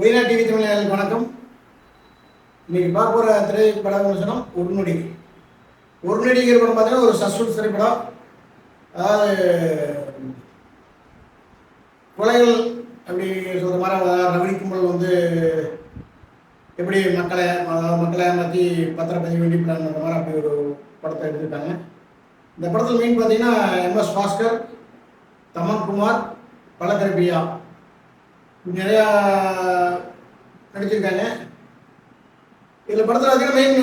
உயிரா டிவி தமிழர்களுக்கு வணக்கம். இன்னைக்கு பார்க்க போகிற திரைப்படம் சொன்னோம் ஒரு நொடி ஒரு படம் பார்த்தீங்கன்னா ஒரு சஸ்பென்ஸ் திரைப்படம். அதாவது கொலைகள் அப்படி சொல்கிற மாதிரி ரவி கும்பல் வந்து எப்படி மக்களை அதாவது மக்களை ஏமாற்றி பத்திரப்பதிவு வேண்டி பிளான் பண்ணுற மாதிரி அப்படி ஒரு படத்தை எடுத்துருக்காங்க. இந்த படத்தில் மெயின் பார்த்தீங்கன்னா எம்எஸ் பாஸ்கர் தமன் குமார் பலகரப்பியா நிறையா நடிச்சிருக்காங்க. இதில் படத்தில் பார்த்தீங்கன்னா மெயின்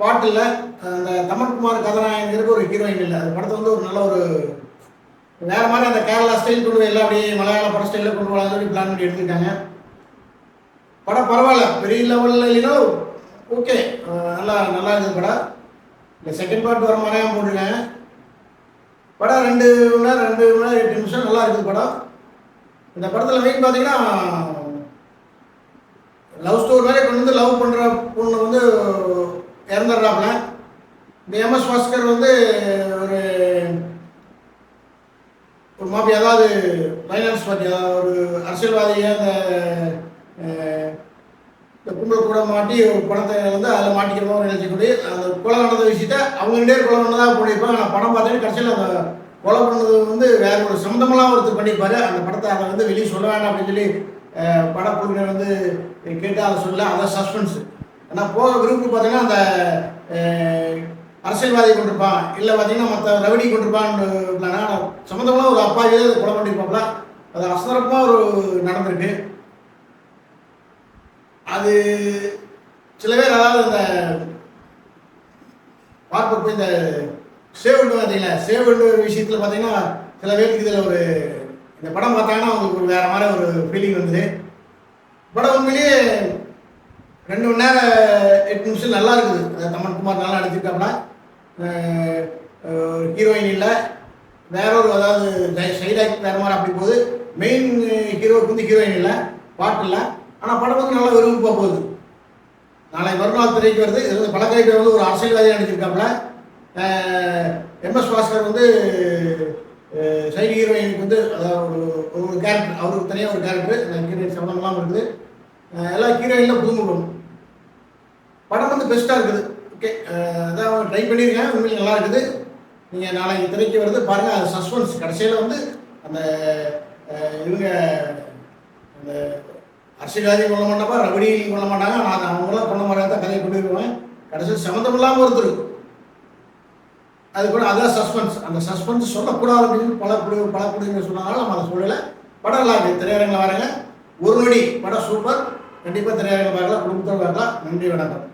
பாட்டு இல்லை. அந்த தமன்குமார் கதாநாயகனுக்கு ஒரு ஹீரோயின் இல்லை. அந்த படத்தை வந்து ஒரு நல்ல ஒரு வேற மாதிரி அந்த கேரளா ஸ்டைல் கொண்டு எல்லாம் அப்படியே மலையாள பட ஸ்டைலில் கொண்டு வரலாம் சொல்லி பிளான் பண்ணி எடுத்திருக்காங்க. படம் பரவாயில்ல. பெரிய லெவலில் இல்லைன்னா ஓகே நல்லா நல்லா இருந்தது படம். இந்த செகண்ட் பார்ட் வர மாதிரியாக போட்டிருக்காங்க. படம் ரெண்டு மணி நேரம் ரெண்டு மணி நேரம் எட்டு நிமிஷம் நல்லா இருக்குது படம். இந்த படத்தில் மெயின் பார்த்தீங்கன்னா லவ் ஸ்டோரி மாதிரி கொண்டு வந்து லவ் பண்ணுற பொண்ணு வந்து இறந்துடுறாப்புல. இந்த எம்எஸ் பாஸ்கர் வந்து ஒரு ஒரு மாப்பி அதாவது ஃபைனான்ஸ் பார்ட்டி அதாவது ஒரு அரசியல்வாதியை அந்த இந்த கும்பல் கூட மாட்டி ஒரு பணத்தை வந்து அதில் மாட்டிக்கிற மாதிரி நினைச்சக்கூடிய அந்த கொலை நடந்த விஷயத்த அவங்க ரெண்டே கொலை பண்ணதாக போட்டிருப்பாங்க. நான் படம் பார்த்தீங்கன்னா கடைசியில் அந்த கொலை பண்ணது வந்து வேற ஒரு சம்மந்தமெல்லாம் ஒருத்தர் பண்ணியிருப்பாரு. அந்த படத்தை அதை வந்து வெளியே சொல்ல வேண்டாம் அப்படின்னு சொல்லி அஹ், படக்குழுவினர் வந்து கேட்டு அதை சொல்ல அதான் சஸ்பென்ஸ் ஆனால் போக குரூப் பார்த்தீங்கன்னா அந்த அரசியல்வாதி கொண்டிருப்பான். இல்லை பார்த்தீங்கன்னா மற்ற ரவுடி கொண்டிருப்பான்னு சம்மந்தமெல்லாம் ஒரு அப்பாவே கொலை பண்ணியிருப்பாங்களா அது அசரப்பாக ஒரு நடந்திருக்கு. அது சில பேர் அதாவது இந்த பார்ப்பப்போ இந்த சேவண்டு பார்த்தீங்களா? ஒரு விஷயத்தில் பார்த்தீங்கன்னா சில பேருக்கு இதில் ஒரு இந்த படம் பார்த்தாங்கன்னா அவங்களுக்கு ஒரு வேற மாதிரி ஒரு ஃபீலிங் வந்தது. படம் உண்மையிலேயே ரெண்டு மணி நேரம் எட்டு நிமிஷம் நல்லா இருக்குது. அது தமன் குமார் நல்லா நடிச்சிருக்காப்புல. ஹீரோயின் இல்லை. வேற ஒரு அதாவது சைடாக் வேற மாதிரி அப்படி போகுது. மெயின் ஹீரோவுக்கு வந்து ஹீரோயின் இல்லை. பாட்டு இல்லை. ஆனால் படம் வந்து நல்லா விரும்பி போகுது. நாளை மறுநாள் திரைக்கு வருது. இது வந்து பழக்கரைக்கு வந்து ஒரு அரசியல்வாதியாக நடிச்சிருக்காப்புல. எம்எஸ் பாஸ்கர் வந்து சைடு ஹீரோயினுக்கு வந்து அதாவது ஒரு ஒரு கேரக்டர் அவருக்கு தனியாக ஒரு கேரக்டர் ஹீரோயின் சம்மந்தமெல்லாம் இருக்குது. எல்லா ஹீரோயினில் புதுமுகம் படம் வந்து பெஸ்ட்டாக இருக்குது. ஓகே அதான் ட்ரை பண்ணியிருக்கேன் உண்மையில் நல்லா இருக்குது. நீங்கள் நாளைக்கு திரைக்கு வருது பாருங்கள் அது சஸ்பென்ஸ் கடைசியில் வந்து அந்த இவங்க அந்த அரசியல்வாதி கொள்ள மாட்டாப்பா ரபடியும் கொள்ள மாட்டாங்க நான் அவங்களாம் கொள்ள மாட்டாங்க. தான் கதையை கொண்டு வருவேன் கடைசியில் சம்மந்தம் இல்லாமல் ஒருத்தருக்கு அது கூட அதான் சஸ்பென்ஸ் அந்த சஸ்பென்ஸ் சொல்லக்கூடாது அப்படின்னு பல குடி பல குடிங்க சொன்னதால நம்ம அதை சொல்லலை. படம் நல்லா இருக்குது திரையரங்கில் வரங்க ஒரு நொடி படம் சூப்பர் கண்டிப்பாக திரையரங்கில் பார்க்கலாம். குடும்பத்தோடு பார்க்கலாம். நன்றி வணக்கம்.